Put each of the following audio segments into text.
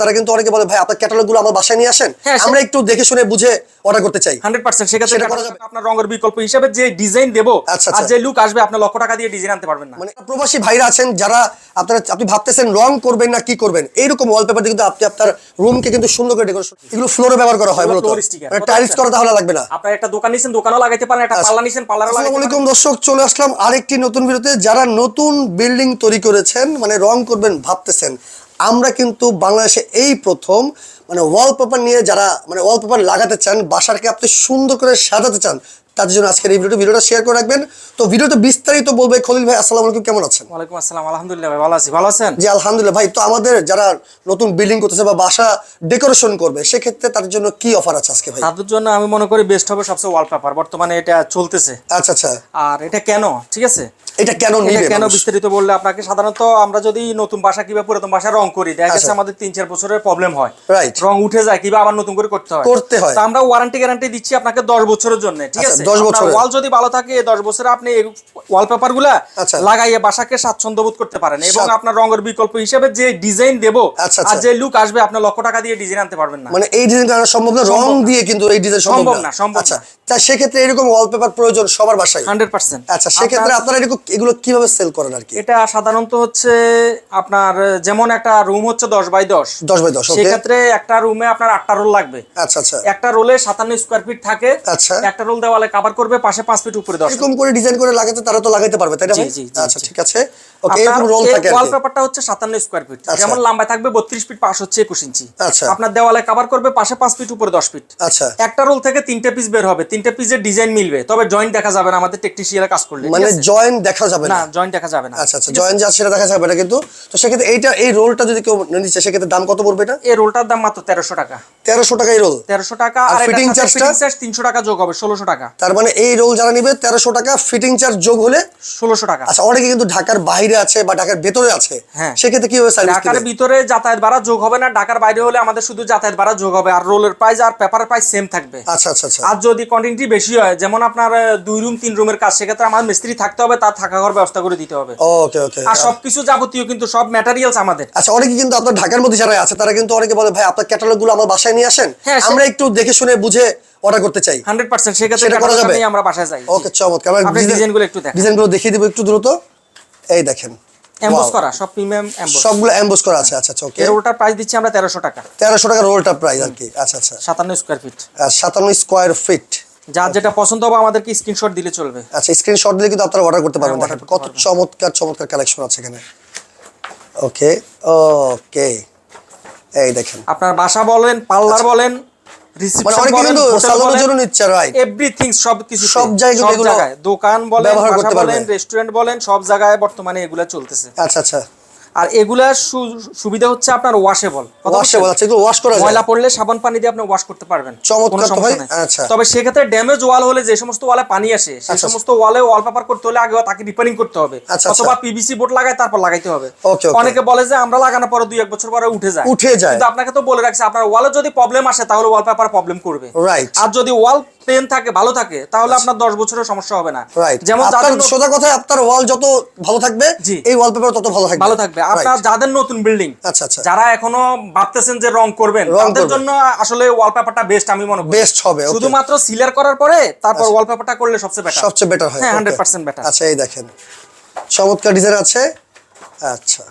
তারা কিন্তু অনেকে বলে ভাই আপনার ক্যাটালগগুলো আমার বাসায় নিয়ে আসেন? হ্যাঁ, আমরা একটু দেখে শুনে বুঝে অর্ডার করতে চাই। Hundred percent. সেক্ষেত্রে। আপনার রঙের বিকল্প হিসেবে যে ডিজাইন দেবো আচ্ছা, আর আচ্ছা। যে লুক আসবে আপনার লক্ষ টাকা দিয়ে ডিজাইন আনতে পারবেন না। মানে প্রবাসী ভাইরা আছেন যারা আপনারা আপনি ভাবতেছেন রং করবেন না কি করবেন এইরকম ওয়ালপেপার দিয়ে কিন্তু আপনি আপনার রুমকে কিন্তু সুন্দর করে ডেকোরেশন এগুলো ফ্লোরে ব্যবহার করা হয় মূলত টাইলস করা তাহলে লাগবে না। আপনার একটা দোকান নিছেন দোকানও লাগাইতে পারেন একটা পাল্লা নিছেন আসসালামু লাগাইতে আলাইকুম দর্শক চলে আসলাম আরেকটি নতুন ভিডিওতে যারা নতুন বিল্ডিং তৈরি করেছেন মানে রং করবেন ভাবতেছেন আমরা কিন্তু বাংলাদেশে এই প্রথম মানে ওয়ালপেপার নিয়ে যারা মানে ওয়ালপেপার লাগাতে চান বাসারকে আপনি সুন্দর করে সাজাতে চান তার জন্য আজকের এই ভিডিওটা ভিডিওটা শেয়ার করে রাখবেন। তো ভিডিওতে বিস্তারিত বলবে খলিল ভাই আসসালামু আলাইকুম কেমন আছেন? ওয়ালাইকুম আসসালাম আলহামদুলিল্লাহ ভাই ভালো আছি ভালো আছেন? জি আলহামদুলিল্লাহ ভাই তো আমাদের যারা নতুন বিল্ডিং করতেছে বা বাসা ডেকোরেশন করবে সেক্ষেত্রে তার জন্য কি অফার আছে আজকে ভাই? তাদের জন্য আমি মনে করি বেস্ট হবে সবচেয়ে ওয়ালপেপার বর্তমানে এটা চলতেছে। আচ্ছা আচ্ছা। আর এটা কেন? ঠিক আছে? এটা কেন নিবে কেন বিস্তারিত বললে আপনাকে সাধারণত আমরা যদি নতুন বাসা কিংবা পুরাতন বাসা রং করি দেখা গেছে আচ্ছা। আমাদের তিন চার বছরের প্রবলেম হয় Right. রং উঠে যায় কিংবা আবার নতুন করে করতে হয় করতে হয়। তো আমরা ওয়ারেন্টি গ্যারান্টি দিচ্ছি আপনাকে দশ বছরের জন্য ঠিক আচ্ছা, আছে 10 বছরের। ওয়াল যদি ভালো থাকে এই দশ বছরে আপনি ওয়ালপেপারগুলা আচ্ছা। লাগাইয়ে বাসাকে স্বাচ্ছন্দ্য বোধ করতে পারেন এবং আপনার রঙের বিকল্প হিসেবে যে ডিজাইন দেবো আর। যে লুক আসবে আপনার লক্ষ টাকা দিয়ে ডিজাইন আনতে পারবেন না মানে এই ডিজাইন করা সম্ভব না রং দিয়ে কিন্তু এই ডিজাইন সম্ভব না, সম্ভব আচ্ছা না। তা সেক্ষেত্রে এরকম ওয়ালপেপার প্রয়োজন সবার বাসায় হান্ড্রেড পার্সেন্ট আচ্ছা সেক্ষেত্রে আপনারা এরকম এগুলো কীভাবে সেল করেন আর কি? এটা সাধারণত হচ্ছে আপনার যেমন একটা রুম হচ্ছে দশ বাই দশ। দশ বাই দশ সেক্ষেত্রে একটা রুমে আপনার আটটা রোল লাগবে। আচ্ছা আচ্ছা। একটা রোলে সাতান্ন স্কোয়ার ফিট থাকে। আচ্ছা। একটা রোল দেওয়ালে কভার করবে পাশে পাঁচ ফিট উপরে দশ। এরকম করে ডিজাইন করে লাগাতে তারা তো লাগাইতে পারবে তাই না আচ্ছা ঠিক আছে। ওকে এরকম রোল থাকে। ওয়ালপেপারটা হচ্ছে সাতান্ন স্কোয়ার ফিট আচ্ছা। যেমন লম্বায় থাকবে বত্রিশ ফিট পাশ হচ্ছে একুশ ইঞ্চি। আচ্ছা। আপনার দেওয়ালে কভার করবে পাশে পাঁচ ফিট উপরে দশ ফিট আচ্ছা। একটা রোল থেকে তিনটে পিস বের হবে। তিনটে পিসের ডিজাইন মিলবে তবে জয়েন্ট দেখা যাবে না আমাদের টেকনিশিয়ানরা কাজ করলে মানে জয়েন্ট দেখা যাবে না জয়েন্ট দেখা যাবে না। আচ্ছা আচ্ছা জয়েন্ট যা সেটা দেখা যাবে না কিন্তু। তো সেক্ষেত্রে এইটা এই রোলটা যদি কেউ নিচ্ছে সেক্ষেত্রে দাম কত পড়বে এটা? এই রোলটার দাম মাত্র তেরোশো টাকা। তেরোশো টাকা এই রোল তেরোশো টাকা আর ফিটিং charge টা? চার্জ তিনশো টাকা যোগ হবে ষোলোশো টাকা। তার মানে এই রোল যারা নিবে তেরোশো টাকা ফিটিং চার্জ যোগ হলে ষোলোশো টাকা। আচ্ছা অনেকে কিন্তু ঢাকার বাইরে আছে বা ঢাকার ভেতরে আছে হ্যাঁ। সেক্ষেত্রে কীভাবে সার্ভিস ঢাকার ভিতরে যাতায়াত ভাড়া যোগ হবে না ঢাকার বাইরে হলে আমাদের শুধু যাতায়াত ভাড়া যোগ হবে আর রোলের প্রাইস আর পেপারের প্রাইস সেম থাকবে। আচ্ছা আচ্ছা আচ্ছা। আর যদি কোয়ান্টিটি বেশি হয় যেমন আপনার দুই রুম তিন রুমের কাজ সেক্ষেত্রে আমার মিস্ত্রি থাকতে হবে তার থাকা ঘর ব্যবস্থা করে দিতে হবে। ওকে ওকে আর সবকিছু যাবতীয় কিন্তু সব ম্যাটেরিয়ালস আমাদের। আচ্ছা অনেকে কিন্তু আপনার ঢাকার মধ্যে যারা আছে তারা কিন্তু অনেকে বলে ভাই আপনার ক্যাটালগগুলো আমার বাসায় নিয়ে আসেন? হ্যাঁ, আমরা একটু দেখে শুনে বুঝে অর্ডার করতে চাই। হান্ড্রেড পার্সেন্ট সেক্ষেত্রে সেটা করা যাবে? আমরা বাসায় যাই। ওকে চমৎকার। আপনি ডিজাইনগুলো একটু দেখান। ডিজাইনগুলো দেখিয়ে দিব একটু দ্রুত। এই দেখেন। এমবোস. করা সব প্রিমিয়াম এমবোস সবগুলো এমবোস করা আছে। আচ্ছা আচ্ছা ওকে এর ওটার প্রাইস দিচ্ছি আমরা তেরোশো টাকা। তেরোশো টাকা রোলটা প্রাইস আর কি। আচ্ছা আচ্ছা। সাতান্ন স্কোয়ার ফিট আর সাতান্ন স্কোয়ার ফিট যার যেটা পছন্দ হবে আমাদেরকে স্ক্রিনশট দিলে চলবে। আচ্ছা স্ক্রিনশট দিলে কিন্তু আপনারা অর্ডার করতে পারবেন। হ্যাঁ, দেখেন কত চমৎকার চমৎকার কালেকশন আছে এখানে। ওকে ওকে এই দেখেন। আপনার বাসা বলেন পার্লার বলেন মানে অনেকে বলেন জায়গায় দোকান বলেন রেস্টুরেন্ট বলেন সব জায়গায় বর্তমানে এগুলা চলতেছে। আচ্ছা আচ্ছা। আর এগুলার সুবিধা হচ্ছে আপনার ওয়াশেবল ওয়াশেবল আছে এগুলো ওয়াশ করা যায় ময়লা পড়লে সাবান পানি দিয়ে আপনি ওয়াশ করতে পারবেন চমৎকার তো ভাই। আচ্ছা। তবে সেক্ষেত্রে ড্যামেজ ওয়াল হলে যে সমস্ত ওয়ালে পানি আসে সেই আচ্ছা। সমস্ত ওয়ালে ওয়ালপেপার করতে হলে আগে তাকে রিপেয়ারিং করতে হবে আচ্ছা, অথবা আচ্ছা। পিভিসি বোর্ড লাগায় তারপর লাগাইতে হবে. অনেকে বলে যে আমরা লাগানোর পরে দুই এক বছর পরে উঠে যায় উঠে যায়। কিন্তু আপনাকে তো বলে রাখছি আপনার ওয়ালে যদি প্রবলেম আসে তাহলে ওয়ালপেপার প্রবলেম করবে রাইট আর যদি ওয়াল প্লেন থাকে ভালো থাকে তাহলে আপনার দশ বছরের সমস্যা হবে না যেমন সোজা কথা আপনার ওয়াল যত ভালো থাকবে। এই ওয়ালপেপার তত ভালো থাকবে ভালো থাকবে আপনার যাদের নতুন বিল্ডিং আচ্ছা আচ্ছা। যারা এখনও ভাবতেছেন যে রং করবেন তাদের জন্য আসলে ওয়ালপেপারটা বেস্ট আমি মনে করি। বেস্ট হবে শুধুমাত্র সিলার করার পরে তারপর ওয়ালপেপারটা করলে সবচেয়ে বেটার সবচেয়ে বেটার হয় হ্যাঁ okay. হান্ড্রেড পার্সেন্ট বেটার আচ্ছা এই দেখেন। চমৎকার ডিজাইন আছে। আচ্ছা।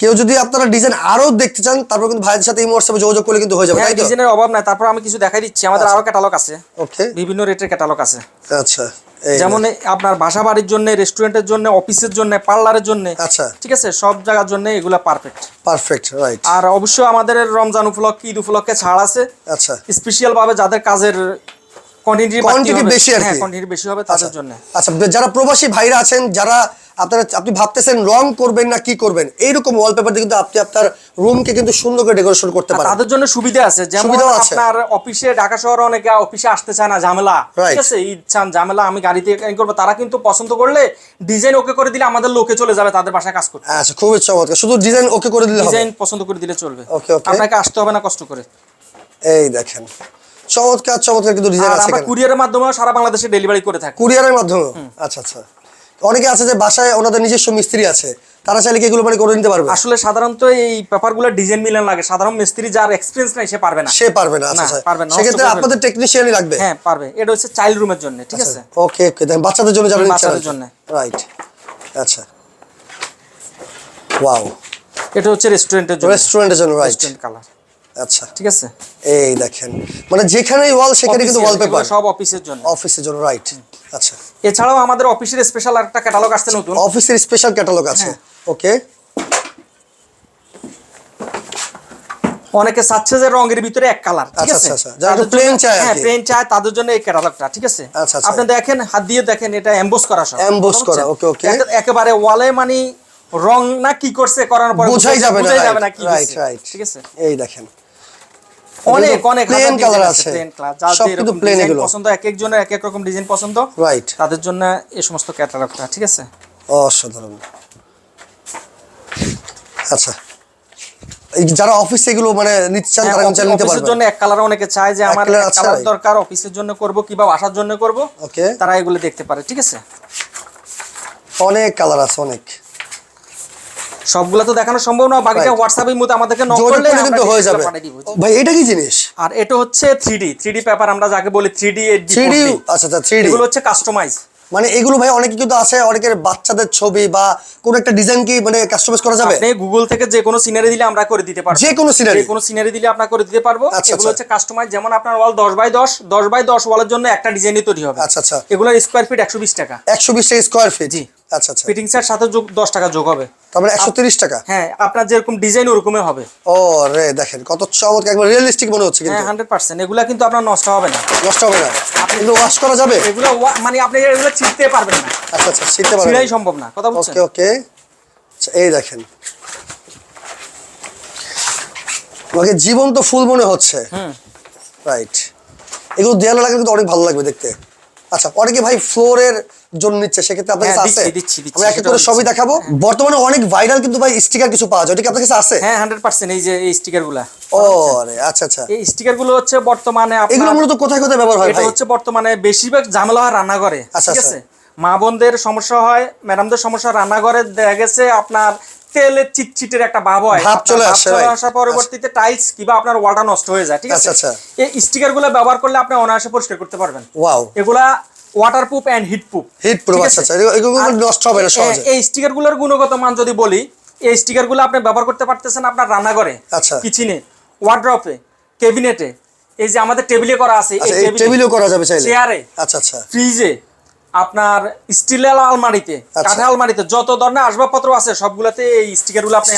কেউ যদি আপনারা ডিজাইন আরও দেখতে চান তারপর কিন্তু ভাইয়ের সাথে এই হোয়াটসঅ্যাপে যোগাযোগ করলে কিন্তু হয়ে যাবে হ্যাঁ তাই তো? ডিজাইনের অভাব নাই। তারপর আমি কিছু দেখাই দিচ্ছি। আমাদের আরও ক্যাটালগ আছে। ওকে বিভিন্ন রেটের ক্যাটালগ আছে। আচ্ছা। যেমন আপনার বাসা বাড়ির জন্য রেস্টুরেন্টের জন্য অফিসের জন্য পার্লারের জন্য আচ্ছা। ঠিক আছে? সব জায়গার জন্য এগুলা পারফেক্ট পারফেক্ট রাইট আর অবশ্যই আমাদের রমজান উপলক্ষে ঈদ উপলক্ষে ছাড় আছে। আচ্ছা। স্পেশাল ভাবে যাদের কাজের কোয়ান্টিটি Quantity বেশি আর কি। হ্যাঁ কোয়ান্টিটি বেশি হবে তাদের জন্য। আচ্ছা যারা প্রবাসী ভাইরা আছেন যারা আপনারা আপনি ভাবতেছেন রং করবেন না কি করবেন এইরকম ওয়ালপেপার দিয়ে কিন্তু আপনি আপনার রুমকে কিন্তু সুন্দর করে ডেকোরেশন করতে পারেন। তাদের জন্য সুবিধা আছে। যেমন আপনার অফিসে ঢাকা শহরে অনেকে অফিসে আসতে চায় না ঝামেলা। ঠিক আছে? চান ঝামেলা আমি গাড়িতে করব। তারা কিন্তু পছন্দ করলে ডিজাইন ওকে করে দিলে আমাদের লোকে চলে যাবে তাদের বাসায় কাজ করতে। আচ্ছা খুবই চমৎকার। শুধু ডিজাইন ওকে করে দিলে ডিজাইন পছন্দ করে দিলে চলবে. আপনাকে আসতে হবে না কষ্ট করে। এই দেখেন। চমৎকার চমৎকার কিন্তু ডিজাইন আছে আমরা কুরিয়ারের মাধ্যমে সারা বাংলাদেশে ডেলিভারি করে থাকি। কুরিয়ারের মাধ্যমে আচ্ছা আচ্ছা। অনেকে আছে যে বাসায় ওনাদের নিজস্ব মিস্ত্রি আছে তারা চাইলে কি এগুলো মানে করে নিতে পারবে? আসলে সাধারণত এই পেপারগুলো ডিজাইন মিলান লাগে। সাধারণ মিস্ত্রি যার এক্সপিরিয়েন্স নাই সে পারবে না। সে পারবে না আচ্ছা আচ্ছা। পারবে না, সেক্ষেত্রে আপনাদের টেকনিশিয়ানই লাগবে। হ্যাঁ পারবে। এটা হচ্ছে চাইল্ড রুমের জন্য ঠিক আছে? ওকে ওকে দেখেন বাচ্চাদের জন্য যারা বাচ্চাদের জন্য। রাইট আচ্ছা। ওয়াও এটা হচ্ছে রেস্টুরেন্টের জন্য। রেস্টুরেন্টের জন্য রাইট কালার আচ্ছা। ঠিক আছে? এই দেখেন মানে যেখানেই ওয়াল সেখানে কিন্তু ওয়ালপেপার সব অফিসের জন্য। অফিসের জন্য রাইট আচ্ছা। এছাড়াও আমাদের অফিসের স্পেশাল একটা ক্যাটালগ আসছে নতুন। অফিসের স্পেশাল ক্যাটালগ আছে। হ্যাঁ। ওকে অনেকে চাচ্ছে যে রঙের ভিতরে এক কালার ঠিক আচ্ছা, আছে? আচ্ছা, আচ্ছা। যারা একটু চায় হ্যাঁ প্লেন চায় তাদের জন্য এই ক্যাটালগটা ঠিক আছে। আপনি দেখেন হাত দিয়ে দেখেন এটা এমবোস করা সব। করা, okay, okay. একেবারে ওয়ালে মানে রং না কি করছে করার পরে বোঝাই যাবে না বোঝাই যাবে না কি রাইট রাইট ঠিক আছে? এই দেখেন। অনেক অনেক প্লেন কালার আছে। সব কিন্তু প্লেন এগুলো। পছন্দ এক একজনের এক এক রকম ডিজাইন পছন্দ। রাইট তাদের জন্য এই সমস্ত ক্যাটালগটা ঠিক আছে? অসাধারণ। আচ্ছা যারা অফিসে এগুলো মানে নিতে চান তারা কিন্তু নিতে হ্যাঁ, পারবে জন্য এক কালার অনেকে চায় যে এক আমার এক কালার দরকার অফিসের জন্য করব কিংবা বাসার জন্য করব। ওকে তারা এগুলো দেখতে পারে ঠিক আছে? অনেক কালার আছে অনেক। সবগুলো তো দেখানো সম্ভব না বাকিটা. হোয়াটসঅ্যাপের মধ্যে আমাদেরকে নক করলে কিন্তু হয়ে যাবে। ভাই এটা কি জিনিস? আর এটা হচ্ছে 3D 3D পেপার আমরা যাকে বলি 3D 3D আচ্ছা আচ্ছা 3D এগুলো হচ্ছে কাস্টমাইজ মানে এগুলো ভাই অনেকে কিন্তু আছে অনেকের বাচ্চাদের ছবি বা কোন একটা ডিজাইন কি মানে কাস্টমাইজ করা যাবে? আপনি গুগল থেকে যে কোনো সিনারি দিলে আমরা করে দিতে পারব। যে কোনো scenery? যে কোনো সিনারি দিলে আমরা করে দিতে পারব। আচ্ছা, এগুলো আচ্ছা। হচ্ছে কাস্টমাইজ যেমন আপনার ওয়াল 10 বাই 10 10 বাই 10 ওয়ালের জন্য একটা ডিজাইনই তৈরি হবে। আচ্ছা আচ্ছা। এগুলোর স্কয়ার ফিট 120 টাকা। একশো বিশ টাকা স্কোয়ার ফিট জি। আচ্ছা আচ্ছা। ফিটিংস এর সাথে যোগ 10 টাকা যোগ হবে। তারপরে একশো তিরিশ টাকা? হ্যাঁ আপনার যেরকম ডিজাইন ওরকমই হবে। ও রে দেখেন কত চমৎকার একবার রিয়েলিস্টিক মনে হচ্ছে কিন্তু। হ্যাঁ হান্ড্রেড পার্সেন্ট এগুলা কিন্তু আপনার নষ্ট হবে না। নষ্ট হবে না। এগুলো ওয়াশ করা যাবে? এগুলো মানে আপনি এগুলো ছিটতে পারবেন না। আচ্ছা আচ্ছা শিখতে পারবেন ছিঁড়াই সম্ভব না কথা বুঝছেন ওকে ওকে। আচ্ছা এই দেখেন। আমাকে জীবন্ত ফুল মনে হচ্ছে। হুম। রাইট এগুলো দেয়ালে লাগলে কিন্তু অনেক ভালো লাগবে দেখতে। আচ্ছা অনেকে ভাই ফ্লোরের জন্য নিচ্ছে সেক্ষেত্রে আপনার হ্যাঁ, কাছে আছে। আমরা এক এক করে সবই দেখাবো। বর্তমানে অনেক ভাইরাল কিন্তু ভাই স্টিকার কিছু পাওয়া যায়। ওটা কি আপনার কাছে আছে? হ্যাঁ হান্ড্রেড পার্সেন্ট এই যে এই স্টিকারগুলা। ও রে আচ্ছা আচ্ছা। এই স্টিকারগুলো হচ্ছে বর্তমানে এগুলো মূলত কোথায় কোথায় ব্যবহার হয় এটা হচ্ছে বর্তমানে বেশিরভাগ ঝামেলা হয় রান্নাঘরে আচ্ছা, ঠিক আচ্ছা। আছে? মা বোনদের সমস্যা হয় ম্যাডামদের সমস্যা হয় রান্নাঘরে দেখা গেছে আপনার তেলের চিটচিটের একটা ভাব হয়। ভাব চলে আসে, চলে আসার পরবর্তীতে টাইলস কিংবা আপনার ওয়ালটা নষ্ট হয়ে যায় ঠিক আছে? আচ্ছা, আচ্ছা। এই স্টিকারগুলো ব্যবহার করলে আপনি অনায়াসে পরিষ্কার করতে পারবেন। ওয়াও। এগুলা ওয়াটার প্রুফ এন্ড হিটপ্রুফ আচ্ছা আচ্ছা এগুলো- নষ্ট হবে না সহজে। এই স্টিকারগুলোর গুণগত মান যদি বলি এই স্টিকারগুলো আপনি ব্যবহার করতে পারতেছেন আপনার রান্নাঘরে আচ্ছা। কিচেনে ওয়ার্ড্রপে কেবিনেটে এই যে আমাদের টেবিলে করা আছে এই আচ্ছা টেবিলে করা যাবে চাইলে। চেয়ারে আচ্ছা আচ্ছা। ফ্রিজে আপনার স্টিলের আলমারিতে আচ্ছা। কাঠের আলমারিতে যত ধরনের আসবাবপত্র আছে সবগুলাতে এই স্টিকারগুলো আপনি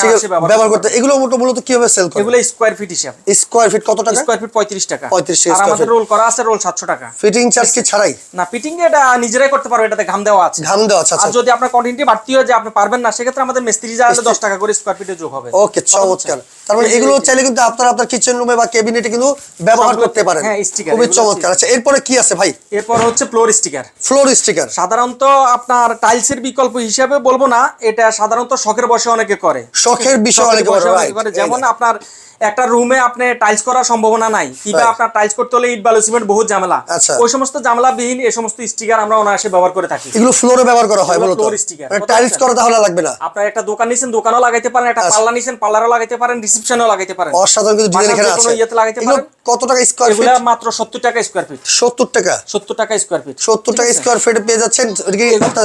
ব্যবহার করতে এগুলো মূলত কীভাবে সেল করে এগুলো স্কোয়ার ফিট হিসাব। স্কোয়ার ফিট কত টাকা? স্কোয়ার ফিট পঁয়ত্রিশ টাকা। 35 টাকা আর আমাদের রোল করা আছে রোল সাতশো টাকা। ফিটিং চার্জ কি ছাড়াই? না ফিটিং এটা নিজেরাই করতে পারবে এটাতে ঘাম দেওয়া আছে। ঘাম দেওয়া আচ্ছা। আর যদি আপনার কোয়ান্টিটি বাড়তি হয় যে আপনি পারবেন না সেক্ষেত্রে আমাদের মিস্ত্রি যা হলে দশ টাকা করে স্কোয়ার ফিটে যোগ হবে। ওকে চমৎকার। তার মানে এগুলো চাইলে কিন্তু আপনারা আপনার কিচেন রুমে বা ক্যাবিনেটে কিন্তু ব্যবহার করতে পারেন। হ্যাঁ, sticker, খুবই চমৎকার। আচ্ছা এরপরে কি আছে ভাই? এরপর হচ্ছে ফ্লোর স্টিকার ফ্লোর স্টিকার সাধারণত আপনার টাইলস এর বিকল্প হিসেবে বলব না এটা সাধারণত শখের বসে অনেকে করে। শখের বিষয় অনেকে বসে করে, যেমন আপনার একটা রুমে আপনি টাইলস করার সম্ভাবনা নাই। কিংবা. আপনার টাইলস করতে হলে ইট বালু সিমেন্ট বহুত ঝামেলা। আচ্ছা। ওই সমস্ত ঝামেলা বিহীন এই সমস্ত স্টিকার আমরা অনায়াসে ব্যবহার করে থাকি। এগুলো ফ্লোরে ব্যবহার করা হয় মূলত sticker, মানে টাইলস করা তাহলে লাগবে না। আপনার একটা দোকান নিছেন দোকানও লাগাইতে পারেন একটা আচ্ছা। পাল্লা নিছেন পাল্লারও লাগাইতে পারেন রিসেপশনও লাগাইতে পারেন। অসাধারণ কিন্তু ডিজাইন এখানে আছে। ইয়েতে লাগাইতে পারেন। কত টাকা স্কোয়ার ফিট এগুলা মাত্র সত্তর টাকা স্কোয়ার ফিট সত্তর টাকা? সত্তর টাকা স্কোয়ার ফিট সত্তর টাকা স্কোয়ার ফিটে পেয়ে যাচ্ছেন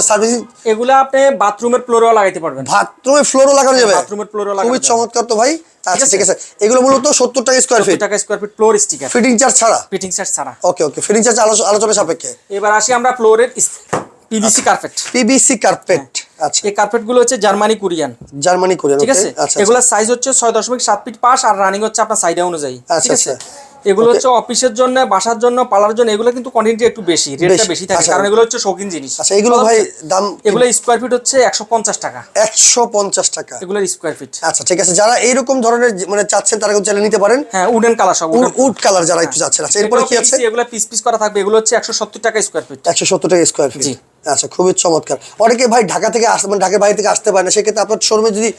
সার্ভিসিং এগুলা আপনি বাথরুমের ফ্লোরেও লাগাইতে পারবেন। বাথরুমে ফ্লোরও লাগানো যাবে? বাথরুমের ফ্লোরেও লাগানো খুবই চমৎকার তো ভাই। আচ্ছা ঠিক আছে। এগুলো মূলত সত্তর টাকা স্কোয়ার ফিট টাকা square feet floor sticker fitting charge ছাড়া? ফিটিং চার্জ ছাড়া। ওকে ওকে ফিটিং চার্জ আলোচনা সাপেক্ষে। এবার আসি আমরা ফ্লোরের পিভিসি কার্পেট পিবিসি কার্পেট আচ্ছা। এই কার্পেটগুলো হচ্ছে জার্মানি কোরিয়ান জার্মানি কোরিয়ান ঠিক আছে? আচ্ছা এগুলোর সাইজ হচ্ছে ছয় দশমিক সাত ফিট পাশ আর রানিং হচ্ছে আপনার সাইডে অনুযায়ী। ঠিক আচ্ছা, আছে? আচ্ছা। এগুলো হচ্ছে অফিসের জন্য বাসার জন্য পালার জন্য এগুলো কিন্তু কোয়ান্টিটি একটু বেশি রেটটা বেশি, থাকে আচ্ছা। কারণ এগুলো হচ্ছে শৌখিন জিনিস। আচ্ছা এগুলো ভাই দাম এগুলো স্কোয়ার ফিট হচ্ছে একশো পঞ্চাশ টাকা। একশো পঞ্চাশ টাকা। এগুলো স্কোয়ার ফিট আচ্ছা ঠিক আছে। যারা এইরকম ধরনের মানে চাচ্ছেন তারা কিন্তু চাইলে নিতে পারেন। হ্যাঁ উডেন কালার সব। উড কালার যারা একটু চাচ্ছেন। আচ্ছা এরপরে কি আছে? এগুলো পিস পিস করা থাকবে। এগুলো হচ্ছে একশো সত্তর টাকা স্কোয়ার ফিট একশো সত্তর টাকা স্কোয়ার ফিট জি। আচ্ছা খুবই চমৎকার। অনেকে ভাই ঢাকা থেকে আসতে মানে ঢাকার বাইরে থেকে আসতে পারে না সেক্ষেত্রে আপনার শোরুমে যদি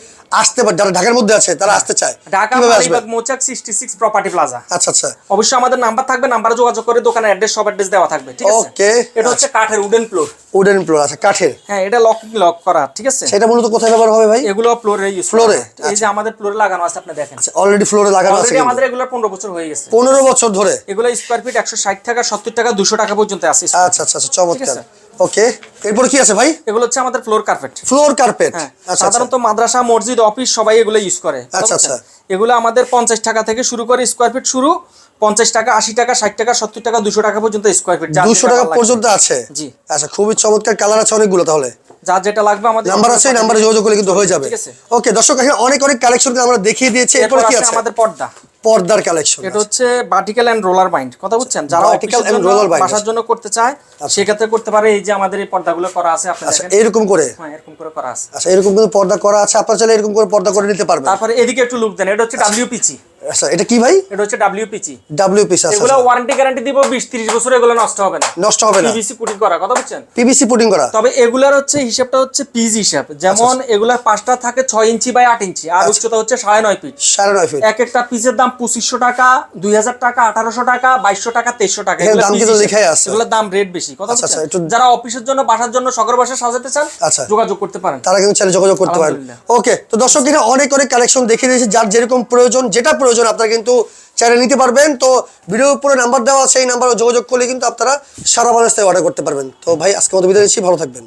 আসতে পারে যারা ঢাকার মধ্যে আছে তারা আসতে চায়। Dhaka Malibagh Mouchak sixty six property plaza আচ্ছা আচ্ছা। অবশ্যই আমাদের নাম্বার থাকবে নাম্বারে যোগাযোগ করে দোকানের অ্যাড্রেস সব অ্যাড্রেস দেওয়া থাকবে ঠিক আছে? Okay, এটা হচ্ছে কাঠের উডেন ফ্লোর উডেন ফ্লোর আচ্ছা কাঠের। হ্যাঁ এটা লক লক করা ঠিক আছে? সেটা মূলত কোথায় ব্যবহার হবে ভাই? এগুলো ফ্লোরে ইউজ এ? এই যে আমাদের ফ্লোরে লাগানো আছে আপনি দেখেন। অলরেডি ফ্লোরে লাগানো আছে আমাদের এগুলো পনেরো বছর হয়ে গেছে। পনেরো বছর ধরে? এগুলো স্কোয়ার ফিট একশো ষাট টাকা সত্তর টাকা দুশো টাকা পর্যন্ত আছে আচ্ছা আচ্ছা আচ্ছা চমৎকার। ওকে এরপর কি আছে ভাই? এগুলো হচ্ছে আমাদের ফ্লোর কার্পেট ফ্লোর কার্পেট সাধারণত মাদ্রাসা মসজিদ অফিস সবাই এগুলো ইউজ করে। আচ্ছা, আচ্ছা। এগুলো আমাদের পঞ্চাশ টাকা থেকে শুরু করে স্কোয়ার ফিট শুরু। পঞ্চাশ টাকা আশি টাকা ষাট টাকা সত্তর টাকা দুশো টাকা পর্যন্ত স্কোয়ার ফিট দুশো টাকা পর্যন্ত আছে? জি। আচ্ছা খুবই চমৎকার কালার আছে অনেকগুলো তাহলে। যার যেটা লাগবে আমাদের নাম্বার আছে নাম্বারে যোগাযোগ করলে কিন্তু হয়ে যাবে। ওকে দর্শক এখানে অনেক অনেক কালেকশন আমরা দেখিয়ে দিয়েছি। এরপর কি আছে? আমাদের পর্দা। পর্দার কালেকশন এটা হচ্ছে ভার্টিক্যাল এন্ড রোলার বাইন্ড কথা বুঝছেন? যারা ভার্টিক্যাল এন্ড রোলার বাইন্ড বাসার জন্য করতে চায় সেক্ষেত্রে করতে পারে এই যে আমাদের এই পর্দাগুলো করা আছে আপনি আচ্ছা দেখেন। এরকম করে? হ্যাঁ এরকম করে করা আছে। আচ্ছা এরকম করে পর্দা করা আছে আপনারা চাইলে এরকম করে পর্দা করে নিতে পারবেন। তারপরে এদিকে একটু লুক দেন এটা হচ্ছে ডাব্লিউপিসি আচ্ছা এটা কি ভাই? এটা হচ্ছে ডাব্লিউপিসি ডাব্লিউ পিস আচ্ছা এগুলো ওয়ারেন্টি গ্যারান্টি দিব বিশ তিরিশ বছর এগুলো নষ্ট হবে না। নষ্ট হবে না। পিভিসি পুটিং করা কথা বুঝছেন? পিভিসি পুটিং করা। তবে এগুলার হচ্ছে হিসাবটা হচ্ছে পিস হিসাব যেমন আচ্ছা। এগুলার পাঁচটা থাকে ছয় ইঞ্চি বাই আট ইঞ্চি আর উচ্চতা হচ্ছে সাড়ে নয় ফিট। সাড়ে নয় ফিট। এক একটা পিসের দাম পঁচিশশো টাকা দুই হাজার টাকা আঠারোশো টাকা বাইশশো টাকা তেইশশো টাকা। এগুলো দাম কিন্তু লেখাই আছে। এগুলোর দাম রেট বেশি কথা আচ্ছা, আচ্ছা, বুঝছেন? যারা অফিসের জন্য বাসার জন্য শখের বাসা সাজাতে চান আচ্ছা। যোগাযোগ করতে পারেন। তারা কিন্তু যোগাযোগ করতে পারেন। ওকে তো দর্শক এখানে অনেক অনেক কালেকশন দেখিয়ে দিয়েছি। যার যেরকম প্রয়োজন যেটা প্রয়োজন আপনারা কিন্তু চ্যানেল নিতে পারবেন। তো ভিডিও উপরে নাম্বার দেওয়া সেই নাম্বারে যোগাযোগ করলে কিন্তু আপনারা সারা বাংলাদেশ থেকে অর্ডার করতে পারবেন। তো ভাই আজকে মতো বিদায় নিচ্ছি, ভালো থাকবেন।